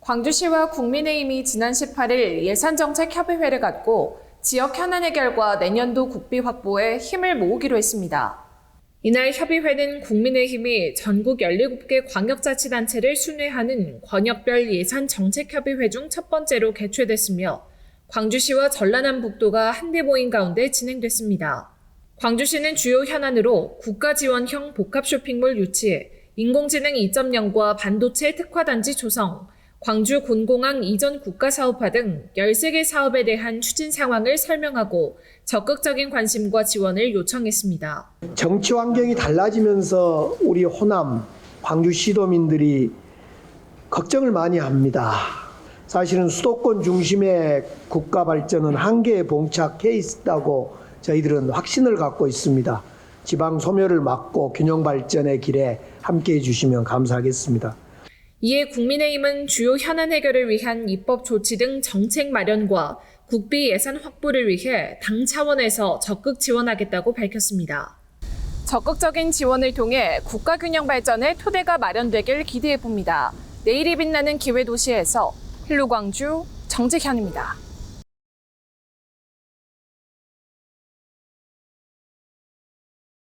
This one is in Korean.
광주시와 국민의힘이 지난 18일 예산정책협의회를 갖고 지역 현안 해결과 내년도 국비 확보에 힘을 모으기로 했습니다. 이날 협의회는 국민의힘이 전국 17개 광역자치단체를 순회하는 권역별 예산정책협의회 중 첫 번째로 개최됐으며 광주시와 전라남북도가 한데 모인 가운데 진행됐습니다. 광주시는 주요 현안으로 국가 지원형 복합 쇼핑몰 유치, 인공지능 2.0과 반도체 특화단지 조성, 광주 군공항 이전 국가 사업화 등 13개 사업에 대한 추진 상황을 설명하고 적극적인 관심과 지원을 요청했습니다. 정치 환경이 달라지면서 우리 호남 광주 시도민들이 걱정을 많이 합니다. 사실은 수도권 중심의 국가 발전은 한계에 봉착해 있다고 저희들은 확신을 갖고 있습니다. 지방 소멸을 막고 균형 발전의 길에 함께 해주시면 감사하겠습니다. 이에 국민의힘은 주요 현안 해결을 위한 입법 조치 등 정책 마련과 국비 예산 확보를 위해 당 차원에서 적극 지원하겠다고 밝혔습니다. 적극적인 지원을 통해 국가 균형 발전의 토대가 마련되길 기대해 봅니다. 내일이 빛나는 기회 도시에서 힐루광주 정직현입니다.